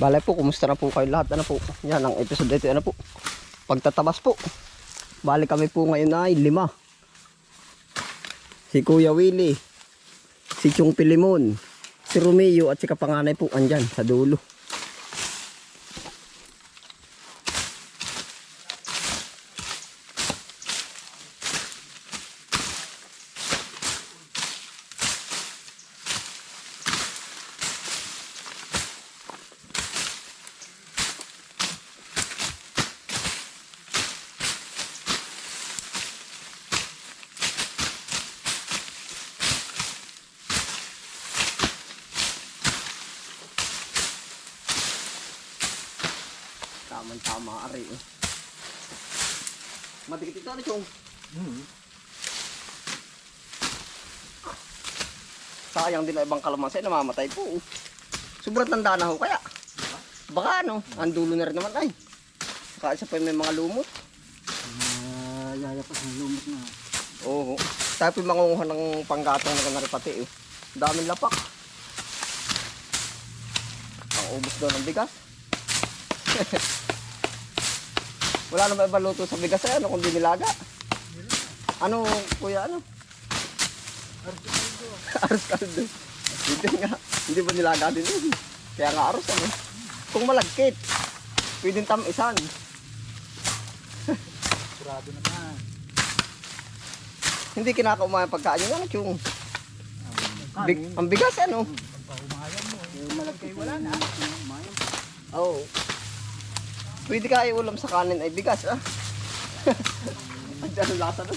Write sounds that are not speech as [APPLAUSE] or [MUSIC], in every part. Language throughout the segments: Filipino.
Balay po, kumusta na po kayo lahat? Ano po? Yan ang episode dito. Ano po? Pagtatabas po. Bali kami po ngayon ay lima. Si Kuya Willie, si Chong Pilimon, si Romeo at si Kapanganay po andyan sa dulo. Tama-tama, ari. Eh. Madikit ito, ano, Chong? Sayang din ang ibang kalamansi, namamatay po. Sobrang tanda na ho kaya. Baka ano, ang dulo na rin naman ay. Saka isa pa yung may mga lumot. Uh, yayapas ng lumot na. Oo. Tayo po yung mangunguha ng panggatong na kanari pati eh. Daming lapak. Ang ubos daw ng bigas. [LAUGHS] Wala naman ibang luto sa bigas eh, ano kundi nilaga. Ano, kuya, ano? [LAUGHS] Aros kaldo. Hindi nga. Hindi ba nilaga din yun? Kaya nga aros ano. Kung malagkit, pwedeng tamisan. Surado naman. Hindi kinakaumaya pagkain yun, ano, yung big, ang bigas ano. Pahumayan mo. Yung malagkay wala na. Oo. Pwede ka ulam sa kanin ay bigas, ah. [LAUGHS] Ang lasa na.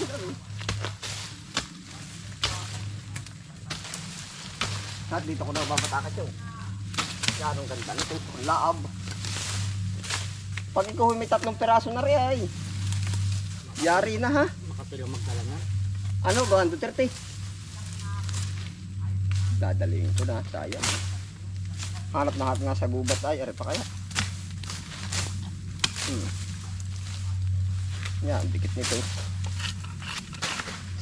At dito ko na babatakas yun. Yan ang ganda nito. Ang laab. Pag ikaw may tatlong peraso na rin ay. Yari na ha. Makapila magdala na. Ano, gawan Duterte? Dadalihin ko na, sayang. Hanap na hanap nga sa gubat ay, are pa kaya. Hmm. Yan, dikit nito.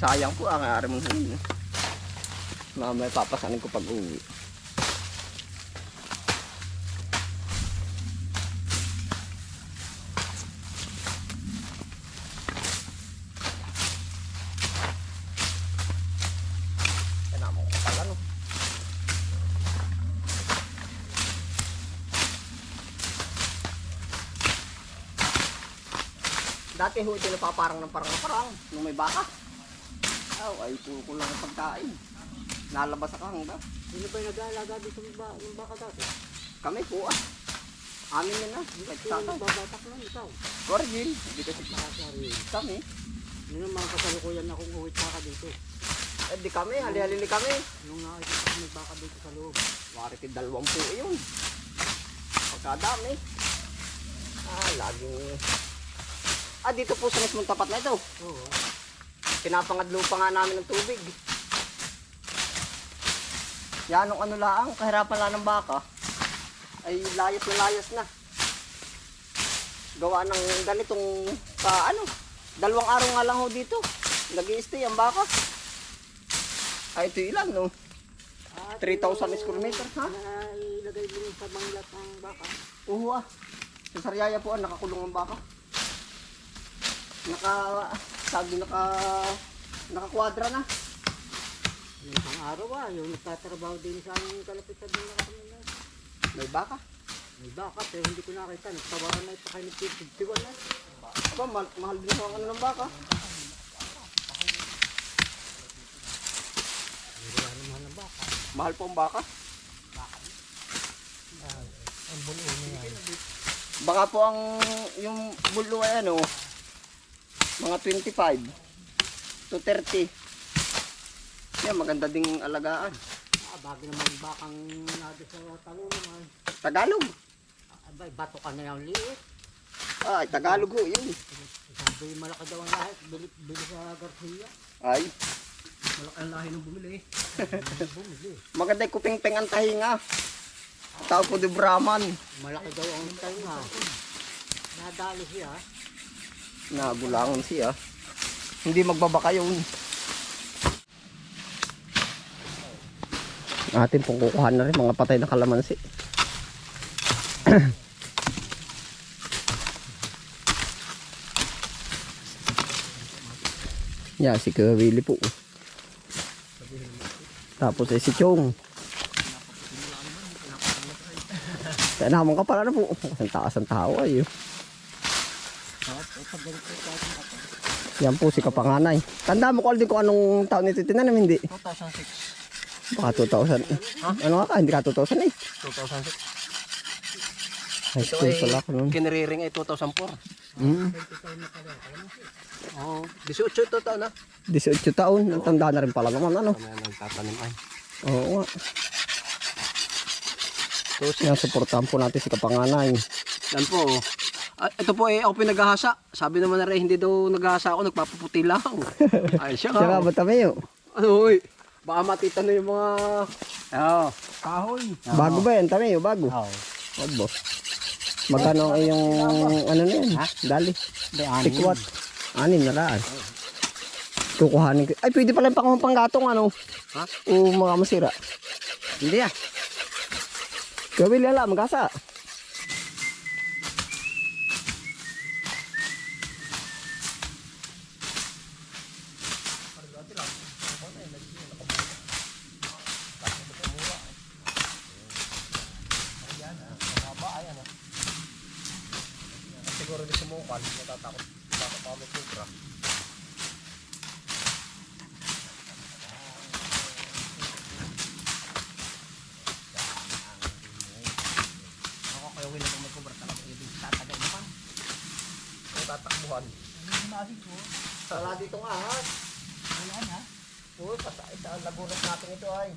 Sayang po ang ari mong hangin. Mamaya papasanin ko pag uwi. Kaya mo ko pala no. Dati ho ito napaparang ng parang parang nung may baka. Oh, ay puro ko lang ang pagkain. Nalabas sa hangga. Sino ba yung nag-aalaga dito ng, ba ng baka dati? Kami po ah. Amin yun ah. Tatay. nagbabatak lang ikaw? Corgil. Hindi kasi Nakasari. kami. Yun ang mga kasalukuyan akong uwit baka dito. Eh di kami, hali-halili kami. Nung nakikita ko may baka dito sa loob. Wariti dalawang po yun. Pagkadami. Ah, laging... Ah, dito po sa mismong tapat na ito. Oo. Pinapangadlo pa nga namin ng tubig. Yan ang ano lang, kahirapan lang ng baka. Ay layas na layas na. Gawa ng ganitong ka ano. Dalawang araw nga lang ho dito. nag stay ang baka. Ay ito ilan no? At 3,000 square meter ha? Na ilagay mo sa manglat ng baka. Oo ah. Sa Sariaya po ah, nakakulong ang baka. Naka, sabi naka, nakakwadra na. May isang araw ah, yung nagtatrabaho din sa aming kalapitan din na. May baka. May baka pero hindi ko nakita. Nagtawaran na ito kayo 51 na. Aba, mahal, mahal din ang ano ng baka. Mahal po ang baka. Baka po ang yung bulo ay ano, mga 25 to 30. Yan, maganda ding alagaan. Ah, bagay naman yung bakang nado sa talungan. Tagalog. Abay, bato ka na yung liit. Ay, Tagalog ho, yun. Sabi malaki daw ang lahat. Bili, bili sa Garcia. Ay, Malaki ang lahi ng bumili. [LAUGHS] bumili. maganda yung kuping-peng ang tahinga. Tao po di Brahman. Malaki daw ang tainga. Nadali siya. Nagulangan siya. Hindi magbabaka yun. Atin pong kukuha na rin mga patay na kalamansi. [CLEARS THROAT] Yeah, si Kuya Willie po. Tapos eh, si Chong. Kaya naman ka pala na po. Ang taas ang tao ay. oh. Yan po si Kapanganay. Tanda mo ko din kung anong taon ito tinanim, hindi. 2006. Baka 2000. Ano ka, hindi ka 2000 eh. 2006. High school pala nun. Kiniriring ay 2004. Mm. Oo. 18 ito taon na. 18 taon. Ang tanda na rin pala naman ano. Nagtatanim ay. Oo nga. Siya, supportahan po natin si Kapanganay. Yan po. Ah, ito po eh, ako pinaghahasa. Sabi naman na rin, hindi daw naghahasa ako, nagpapaputi lang. [LAUGHS] Ay, siya nga, ba't tayo? Ano, uy. Baka matita na yung mga... Oo. Kahoy. Bago ba yan? Tayo, bago. Oo. Obo. Magkano ang iyong ano na yan? Dali. Tikwat. Anin na raan. Kukuhanin ko. Ay, pwede pala pang panggatong ano. Ha? O mga masira. Hindi ah. Gawin lala, magkasa. Siguro di sumukan, natatakot. Baka pa may kubra. Ako kaya wala kung may kubra talaga. Ibig tatagal mo pa. Ang tatakbuhan. Wala dito nga ha. Wala na. Oo, sa lagunas natin ito ay.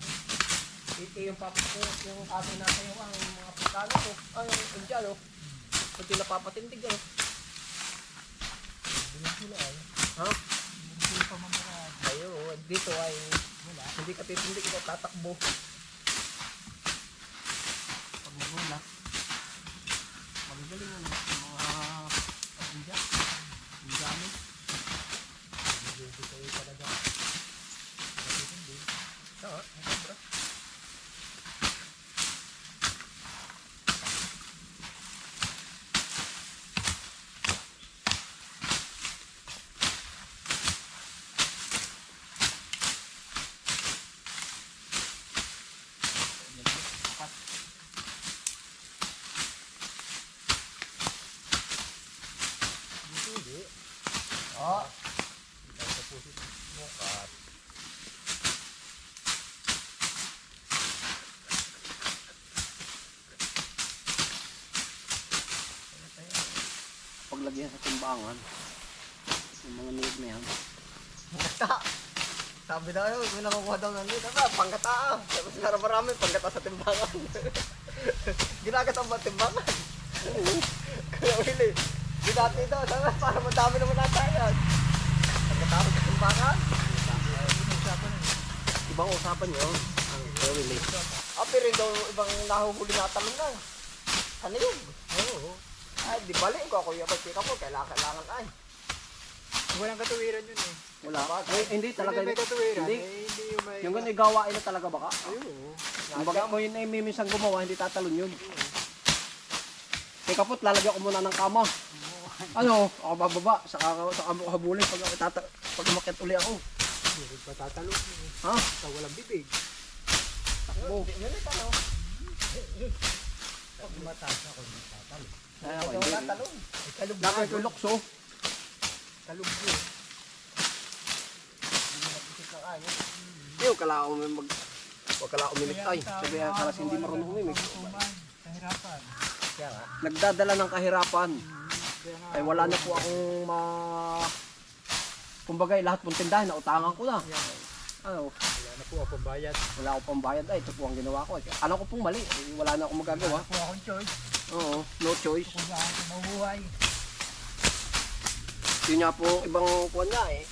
Ito yung papakot yung atin natin yung ang mga pagkano ko. Ay, yung Indian oh. Kunti napapatindig ano. Ha? Ayo, dito ay hindi ka titindig ito tatakbo. Pag magula. Magaling ano yung mga Indian. Indian. Dito kayo talaga. Oo, sobra. Paglagyan sa timbangan yung mga niyog na yan Pangkata. Sabi na yun, may nakukuha daw ng dito. Sabi, pangkata ah. Sabi sa marami, pangkata sa timbangan. [LAUGHS] Ginagat ang ba timbangan? Oo. [LAUGHS] Kaya Willie, ginati daw. Sabi, para madami naman nata yan. Pangkata sa timbangan. ibang usapan yun ang really Ah, pero daw ibang nahuhuli na talong na. Ano yun? oo Ay, di bali ko ako yung pagkika mo. Kailangan, kailangan ay. Walang katuwiran yun eh. wala eh, hindi talaga Hindi may katuwiran. hindi Eh, hindi yung may... yung ganun gawain na talaga baka Oo. yung baga mo yun ay may minsan gumawa hindi tatalon yun eh kapot lalagyan ko muna ng kama ano ako bababa saka saka mo habulin pag tata pag umakyat uli ako Hindi rin patatalo. ha Sa walang bibig. takbo ito, no? Pag mataas ako, hindi tatalo. Ay, ako, hindi. wala talong. Ay, kalog Dapat ko lukso Kalog yun. Hindi, huwag kala umimig mag... Huwag kala umimig ay. Sabi ang kalas hindi marunong umimig. Kahirapan. Kaya. Nagdadala ng kahirapan. Ay wala na po akong ma... Kumbaga, lahat pong tindahan, nautangan ko na. Ano, na po akong bayad. wala akong pambayad. Ay, ito po ang ginawa ko. Alam ko pong mali. Eh, wala na akong magagawa. Wala po akong choice. Oo, no choice. Kung saan ako mabuhay. Yun nga po, ibang kuwan nga eh.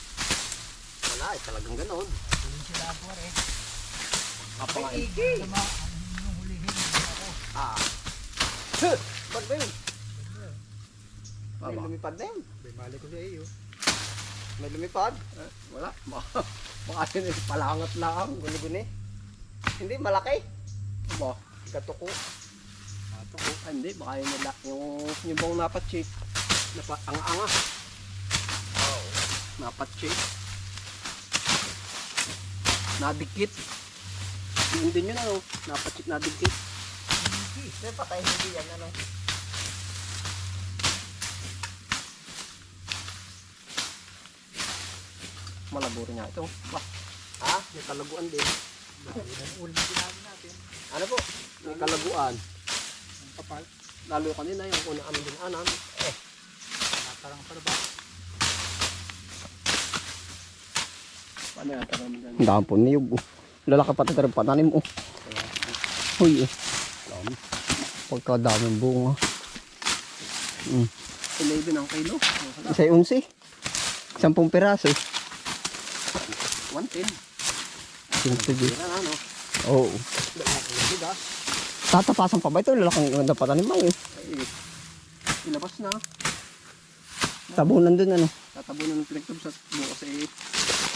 Wala eh, talagang ganon. Tuloy sila ako rin. Kapangay. Sama, ang yung hulihin hindi ako. Ah, Ba't ba yun? May lumipad na yun. May mali ko sa iyo. May lumipad. Eh, wala. [LAUGHS] Baka, yun eh, palangat lang. Guni-guni. Hindi, malaki. Ba, Gatuko. Ah, hindi, baka yung, nila, yung, yung bang napatsi. Napa, ang anga. Oo. Napatsi. Nadikit. Yun din yun ano, napatsi, nadikit. May patay hindi yan, ano. Malabo rin nga ito. Bah, Ha? may kalaguan din. Ano po? May kalaguan. Kapal. Lalo yung kanina, yung una ano din anan. Parang para ba? Paano yan? Mo dyan. Ang dami po niyog. Oh. Lalaki pati rin patanim. Oh. Uy, eh. Pagkadaming bunga. Mm. 11 ang kilo. Oh, Isa'y unsi. Sampung piraso. 110. Sige. Yan ano. Oo. Tatapasan pa ba ito? Lalaking ganda patanim lang eh. Ay, ilabas na. Tabunan dun ano. Tatabunan ng pinagtub sa bukas eh.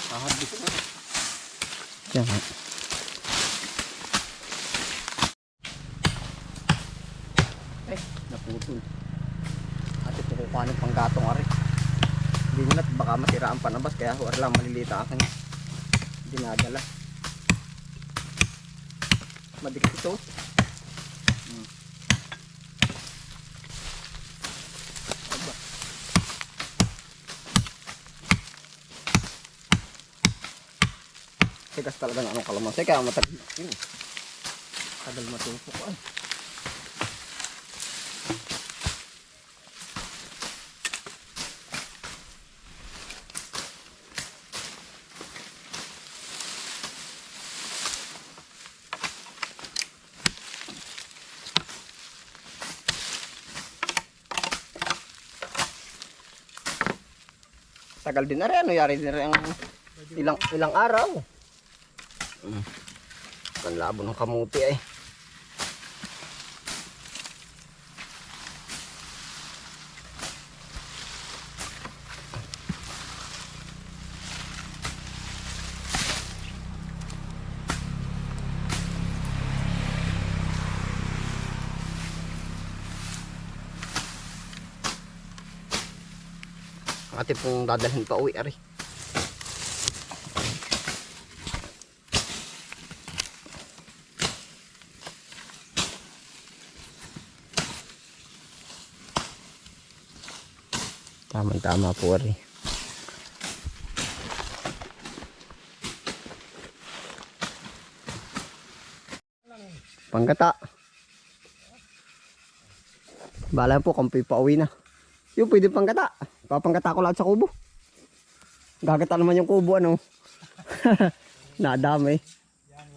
Ahadbis na. Yan. Eh, naputol. At ito ko paano pang gatong ari. Hindi nyo na't baka masira ang panabas kaya wala lang malilita akin. Dinadala. Madikit ito. Hmm. Aba. Tigas talaga ng anong kalamansi kaya matagal. Yun. Tagal matupok ay. Tagal din na rin. Ano yari din rin ang ilang, ilang araw. Mm. Ang labo ng kamuti ay. Ate pong dadalhin pa uwi, ari. Tama-tama po, ari. Panggata. Bala po, kung pauwi na. Yung pwede panggata. Papanggata ko lahat sa kubo. Gagata naman yung kubo, ano. [LAUGHS] Nadami.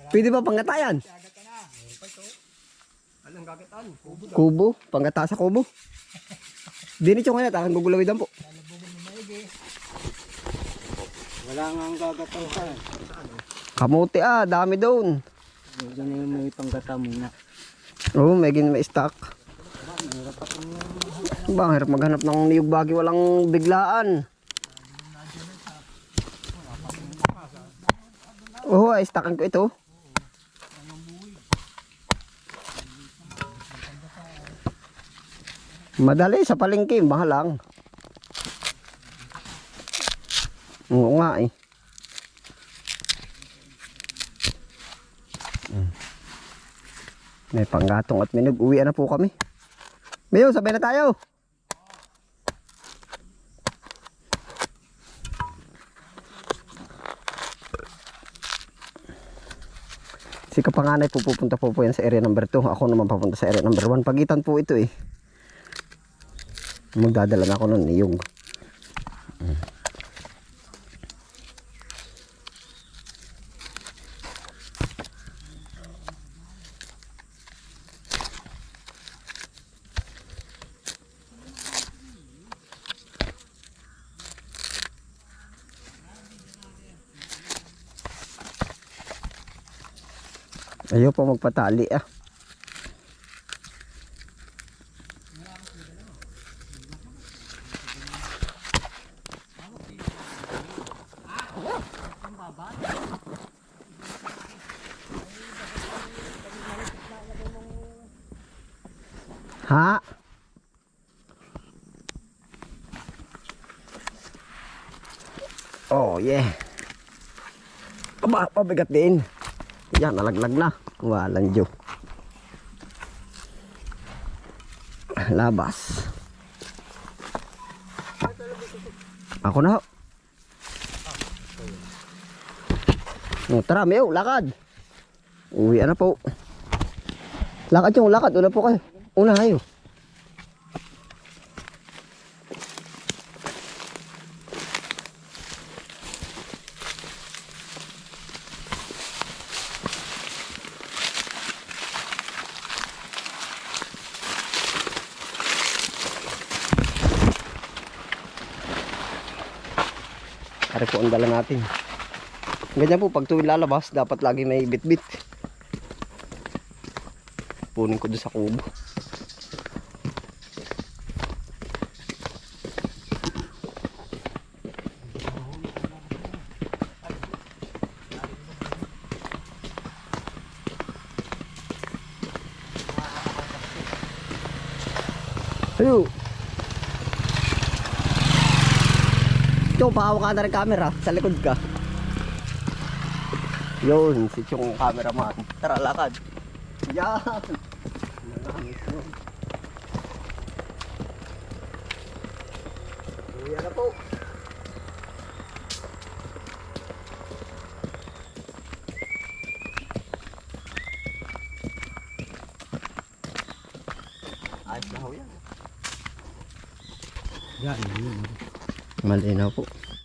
Pwede ba panggata yan? Anong gagitan? Kubo. Kubo, panggata sa kubo. Dinit yung ngayon, akan gugulawidan po. Wala nga ang gagataw ka. Kamuti ah, dami doon. Diyan na yung may panggata muna. Oo, may gin may stock. Ba, hirap maghanap ng niyog bagi walang biglaan. Oo, ay stockan ko ito. Madali sa palengke, mahal lang. Oo nga eh. May panggatong at minog. Uwi na po kami. Mayo, sabay na tayo. Si Kapanganay po pupunta po po yan sa area number 2. Ako naman papunta sa area number 1. Pagitan po ito eh. Magdadala na ako nun yung Ayaw po magpatali ah. Ha? Oh, yeah. Aba, pabigat din. Yan, nalaglag na. Walang Diyo. Labas. Ako na. ho. Oh, tara, Meo, lakad. Uwi na po. Lakad yung lakad. Una po kayo. Una kayo. Ari po ang dala natin. Ganyan po, pag tuwing lalabas, dapat lagi may bit-bit. Punin ko doon sa kubo. Ayo. Ito, pahawak ka na rin camera. Sa likod ka. Yun, si Chong cameraman. Tara, lakad. Yan. Uwi na po. Ayos na ho yan. Yan, yun. Malinaw po.